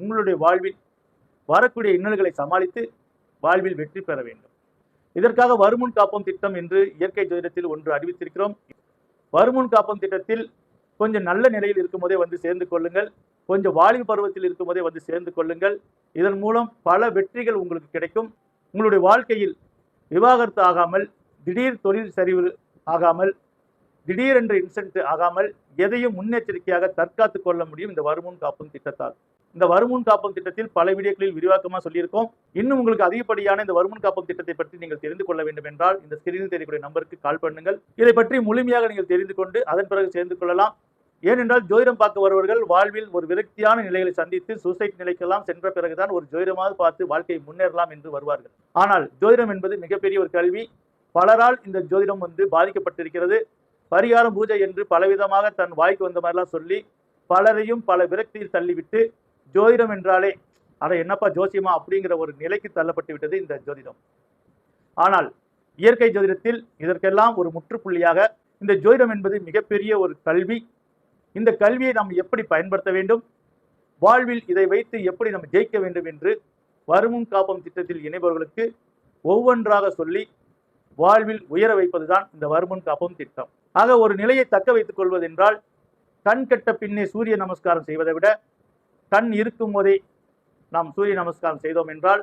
உங்களுடைய வாழ்வில் வரக்கூடிய இன்னல்களை சமாளித்து வாழ்வில் வெற்றி பெற வேண்டும். இதற்காக வருமுன் காப்போம் திட்டம் என்று இயற்கை ஜோதிடத்தில் ஒன்று அறிவித்திருக்கிறோம். வருமுன் காப்போம் திட்டத்தில் கொஞ்சம் நல்ல நிலையில் இருக்கும் போதே வந்து சேர்ந்து கொள்ளுங்கள். கொஞ்சம் வாலிப பருவத்தில் இருக்கும் போதே வந்து சேர்ந்து கொள்ளுங்கள். இதன் மூலம் பல வெற்றிகள் உங்களுக்கு கிடைக்கும். உங்களுடைய வாழ்க்கையில் விவாகரத்து ஆகாமல் திடீர் தொழில் சரிவு ஆகாமல் திடீரென்று இன்சென்ட் ஆகாமல் எதையும் முன்னெச்சரிக்கையாக தற்காத்து கொள்ள முடியும் இந்த வருமுன் காப்பும் திட்டத்தால். இந்த வருமுன் காப்பும் திட்டத்தில் பல வீடியோக்களில் விரிவாக்கமாக சொல்லியிருக்கோம். இன்னும் உங்களுக்கு அதிகப்படியான இந்த வருமுன் காப்பும் திட்டத்தை பற்றி நீங்கள் தெரிந்து கொள்ள வேண்டும் என்றால் இந்த ஸ்கிரீனில் தெரியக்கூடிய நம்பருக்கு கால் பண்ணுங்கள். இதை பற்றி முழுமையாக நீங்கள் தெரிந்து கொண்டு அதன் பிறகு சேர்ந்து கொள்ளலாம். ஏனென்றால் ஜோதிடம் பார்க்க வருவர்கள் வாழ்வில் ஒரு விரக்தியான நிலைகளை சந்தித்து சூசைட் நிலைக்கெல்லாம் சென்ற பிறகுதான் ஒரு ஜோதிடமாக பார்த்து வாழ்க்கையை முன்னேறலாம் என்று வருவார்கள். ஆனால் ஜோதிடம் என்பது மிகப்பெரிய ஒரு கல்வி. பலரால் இந்த ஜோதிடம் வந்து பாதிக்கப்பட்டிருக்கிறது. பரிகாரம் பூஜை என்று பலவிதமாக தன் வாய்க்கு வந்த மாதிரிலாம் சொல்லி பலரையும் பல விரக்தியில் தள்ளிவிட்டு ஜோதிடம் என்றாலே அட என்னப்பா ஜோசியமா அப்படிங்கிற ஒரு நிலைக்கு தள்ளப்பட்டு விட்டது இந்த ஜோதிடம். ஆனால் இயற்கை ஜோதிடத்தில் இதற்கெல்லாம் ஒரு முற்றுப்புள்ளியாக இந்த ஜோதிடம் என்பது மிகப்பெரிய ஒரு கல்வி. இந்த கல்வியை நாம் எப்படி பயன்படுத்த வேண்டும்? வாழ்வில் இதை வைத்து எப்படி நம்ம ஜெயிக்க வேண்டும் என்று வருமும் காப்பம் திட்டத்தில் இணைபவர்களுக்கு ஒவ்வொன்றாக சொல்லி வாழ்வில் உயர வைப்பதுதான் இந்த வருமுன் காப்பம் திட்டம். ஆக ஒரு நிலையை தக்க வைத்துக் கொள்வதென்றால் கண் கெட்ட பின்னே சூரிய நமஸ்காரம் செய்வதை விட கண் இருக்கும் போதே நாம் சூரிய நமஸ்காரம் செய்தோம் என்றால்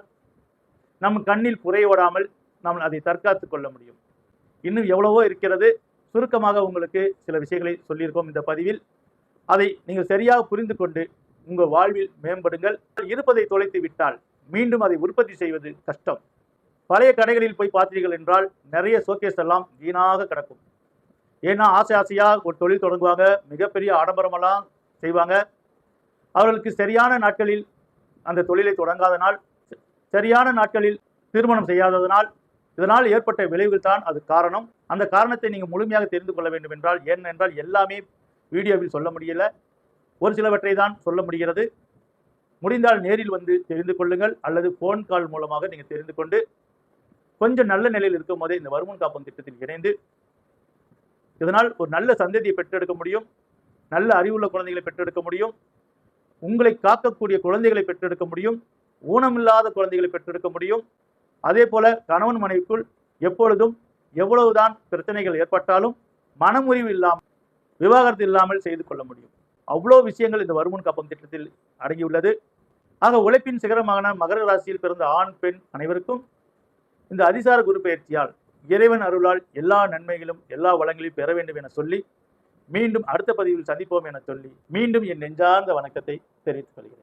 நம் கண்ணில் குறையோடாமல் நாம் அதை தற்காத்துக் கொள்ள முடியும். இன்னும் எவ்வளவோ இருக்கிறது. சுருக்கமாக உங்களுக்கு சில விஷயங்களை சொல்லியிருக்கோம் இந்த பதிவில். அதை நீங்கள் சரியாக புரிந்து கொண்டு உங்கள் வாழ்வில் மேம்படுங்கள். இருப்பதை தொலைத்து விட்டால் மீண்டும் அதை உற்பத்தி செய்வது கஷ்டம். பழைய கடைகளில் போய் பார்த்தீர்கள் என்றால் நிறைய ஷோகேஸ் எல்லாம் வீணாக கிடக்கும். ஏன்னா ஆசை ஆசையாக ஒரு தொழில் தொடங்குவாங்க மிகப்பெரிய ஆடம்பரமெல்லாம் செய்வாங்க. அவர்களுக்கு சரியான நாட்களில் அந்த தொழிலை தொடங்காதனால் சரியான நாட்களில் திருமணம் செய்யாததனால் இதனால் ஏற்பட்ட விளைவுகள் தான் அது காரணம். அந்த காரணத்தை நீங்கள் முழுமையாக தெரிந்து கொள்ள வேண்டும் என்றால் ஏனென்றால் எல்லாமே வீடியோவில் சொல்ல முடியல. ஒரு சிலவற்றை தான் சொல்ல முடிகிறது. முடிந்தால் நேரில் வந்து தெரிந்து கொள்ளுங்கள் அல்லது ஃபோன் கால் மூலமாக நீங்கள் தெரிந்து கொண்டு கொஞ்சம் நல்ல நிலையில் இருக்கும் போதே இந்த வருமுன் காப்பம் திட்டத்தில் இணைந்து இதனால் ஒரு நல்ல சந்ததியை பெற்றெடுக்க முடியும். நல்ல அறிவுள்ள குழந்தைகளை பெற்றெடுக்க முடியும். உங்களை காக்கக்கூடிய குழந்தைகளை பெற்றெடுக்க முடியும். ஊனமில்லாத குழந்தைகளை பெற்றெடுக்க முடியும். அதே போல கணவன் மனைவிக்குள் எப்பொழுதும் எவ்வளவுதான் பிரச்சனைகள் ஏற்பட்டாலும் மனமுறிவு இல்லாமல் விவாகரத்து இல்லாமல் செய்து கொள்ள முடியும். அவ்வளோ விஷயங்கள் இந்த வருமுன் காப்பம் திட்டத்தில் அடங்கியுள்ளது. ஆக உழைப்பின் சிகரமான மகர ராசியில் பிறந்த ஆண் பெண் அனைவருக்கும் இந்த அதிசார குரு பயிற்சியால் இறைவன் அருளால் எல்லா நன்மைகளும் எல்லா வளங்களையும் பெற வேண்டும் என சொல்லி மீண்டும் அடுத்த பதிவில் சந்திப்போம் என சொல்லி மீண்டும் என் நெஞ்சார்ந்த வணக்கத்தை தெரிவித்துக் கொள்கிறேன்.